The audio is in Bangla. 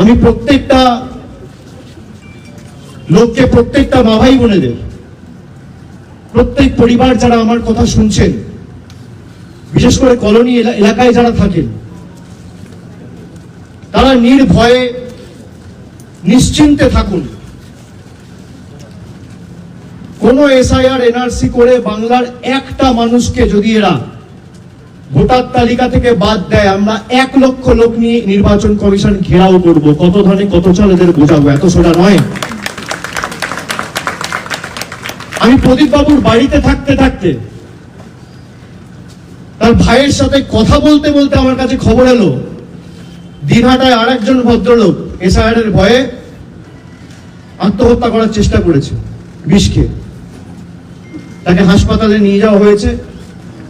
আমি প্রত্যেকটা লোককে প্রত্যেকটা মা ভাই বোনেদের প্রত্যেক পরিবার যারা আমার কথা শুনছেন, বিশেষ করে কলোনি এলাকায় যারা থাকেন, তারা নির্ভয়ে নিশ্চিন্তে থাকুন। কোন এসআইআর, এনআরসি করে বাংলার একটা মানুষকে যদি এরা ভোটার তালিকা থেকে বাদ দেয়, আমরা এক লক্ষ লোক নিয়ে নির্বাচন কমিশন ঘেরাও করব। কত ধনে কত চল এদের বোঝাবো, এত সোজা নয়। আমি প্রদীপ বাবুর বাড়িতে থাকতে থাকতে তার ভাইয়ের সাথে কথা বলতে বলতে আমার কাছে খবর এলো। দিনহাটায় আর একজন ভদ্রলোক এসআইআর ভয়ে আত্মহত্যা করার চেষ্টা করেছে বিষকে তাকে হাসপাতালে নিয়ে যাওয়া হয়েছে।